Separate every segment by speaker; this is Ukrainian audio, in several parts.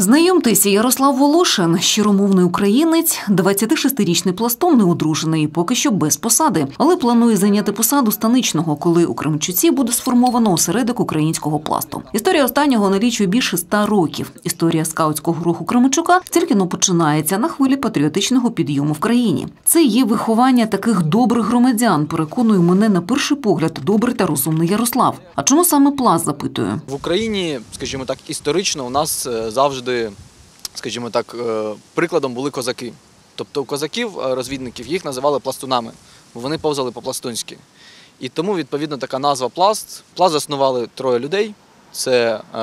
Speaker 1: Знайомтеся, Ярослав Волошин, щиромовний українець, 26-річний пластом неодружений, поки що без посади, але планує зайняти посаду станичного, коли у Кременчуці буде сформовано осередок українського пласту. Історія останнього налічує більше ста років. Історія скаутського руху Кременчука тільки но починається на хвилі патріотичного підйому в країні. Це є виховання таких добрих громадян. Переконує мене на перший погляд добрий та розумний Ярослав. А чому саме пласт запитую?
Speaker 2: В Україні, скажімо так, історично у нас е, завжди, скажімо так, е, прикладом були козаки. Тобто козаків, е, розвідників, їх називали пластунами, бо вони повзали по-пластунськи. І тому, відповідно, така назва пласт. Пласт заснували троє людей: це е,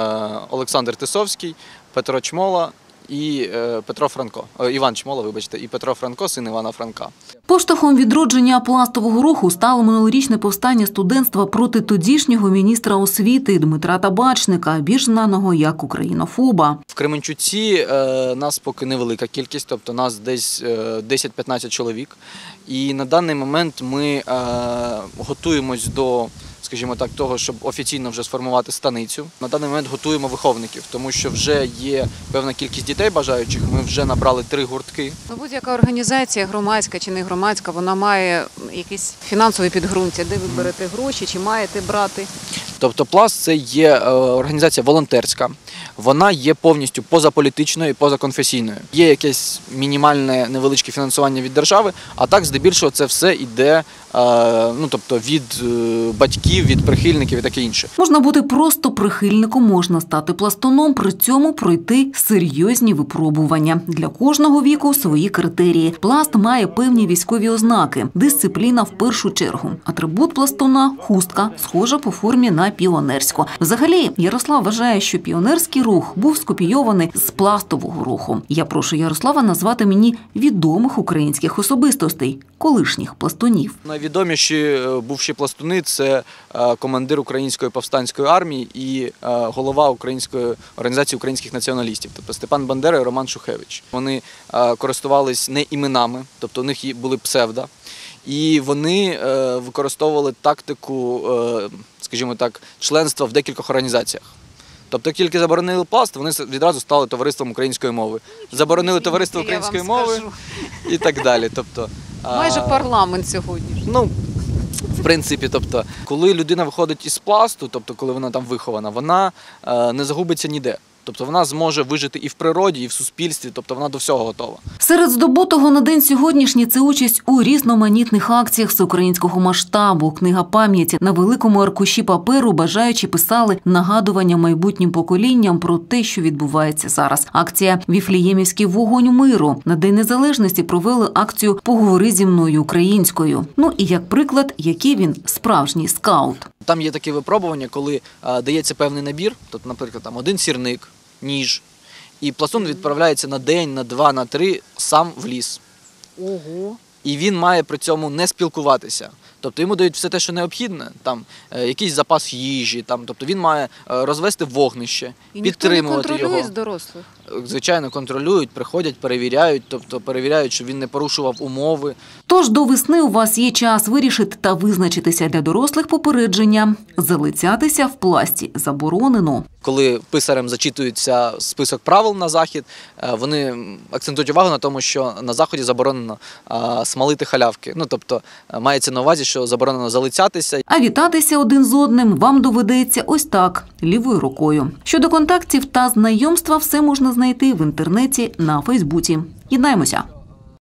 Speaker 2: Олександр Тисовський, Петро Чмола і е, Петро Франко. Е, Іван Чмола, вибачте, і Петро Франко, син Івана Франка.
Speaker 1: Поштовхом відродження пластового руху стало минулорічне повстання студентства проти тодішнього міністра освіти Дмитра Табачника, більш знаного як українофоба.
Speaker 2: В Кременчуці е, нас поки невелика кількість, тобто нас десь е, 10-15 чоловік. І на даний момент ми готуємось до, скажімо так, того, щоб офіційно вже сформувати станицю. На даний момент готуємо виховників, тому що вже є певна кількість дітей бажаючих. Ми вже набрали три гуртки.
Speaker 3: Ну, будь-яка організація, громадська чи не громадська, вона має якісь фінансові підґрунтя, де ви берете гроші, чи маєте брати.
Speaker 2: Тобто пласт це є е, організація волонтерська. Вона є повністю позаполітичною і позаконфесійною. Є якесь мінімальне невеличке фінансування від держави, а так здебільшого це все йде ну, тобто від е, батьків, від прихильників і таке інше.
Speaker 1: Можна бути просто прихильником, можна стати пластуном, при цьому пройти серйозні випробування. Для кожного віку свої критерії. Пласт має певні військові ознаки, дисципліна в першу чергу. Атрибут пластуна хустка, схожа по формі на піонерську. Взагалі, Ярослав вважає, що піонерський рух був скопійований з пластового руху. Я прошу Ярослава назвати мені відомих українських особистостей, колишніх пластунів.
Speaker 2: Найвідоміші е, бувші пластуни це е, командир української повстанської армії і е, голова української організації українських націоналістів, тобто Степан Бандера і Роман Шухевич. Вони користувались не іменами, тобто у них були псевда. І вони використовували тактику, скажімо так, членства в декількох організаціях. Тобто, тільки заборонили пласт, вони відразу стали товариством української мови. Заборонили товариство української мови і так далі. Тобто,
Speaker 3: Майже парламент сьогодні.
Speaker 2: Ну, в принципі, тобто, коли людина виходить із пласту, тобто коли вона там вихована, вона е, не загубиться ніде. Тобто вона зможе вижити і в природі, і в суспільстві, тобто вона до всього готова.
Speaker 1: Серед здобутого на день сьогоднішній це участь у різноманітних акціях всеукраїнського масштабу. Книга пам'яті на великому аркуші паперу бажаючи писали нагадування майбутнім поколінням про те, що відбувається зараз. Акція Віфліємівський вогонь миру на день незалежності провели акцію Поговори зі мною українською. Ну і як приклад, який він справжній скаут.
Speaker 2: Там є такі випробування, коли е, дається певний набір, тобто, наприклад, там один сірник, ніж, і пластун відправляється на день, на два, на три сам в ліс.
Speaker 3: Ого.
Speaker 2: І він має при цьому не спілкуватися. Тобто йому дають все те, що необхідне, там е, якийсь запас їжі, там, тобто він має е, розвести вогнище,
Speaker 3: І ніхто не
Speaker 2: підтримувати
Speaker 3: контролює
Speaker 2: його.
Speaker 3: з дорослих.
Speaker 2: Звичайно, контролюють, приходять, перевіряють, тобто перевіряють, щоб він не порушував умови.
Speaker 1: Тож до весни у вас є час вирішити та визначитися для дорослих попередження. Залицятися в пласті заборонено.
Speaker 2: Коли писарем зачитується список правил на захід, е, вони акцентують увагу на тому, що на заході заборонено смалити халявки. Ну тобто е, мається на увазі, що заборонено залицятися.
Speaker 1: А вітатися один з одним вам доведеться ось так лівою рукою. Щодо контактів та знайомства, все можна знайти в інтернеті на Фейсбуці. Єднаємося.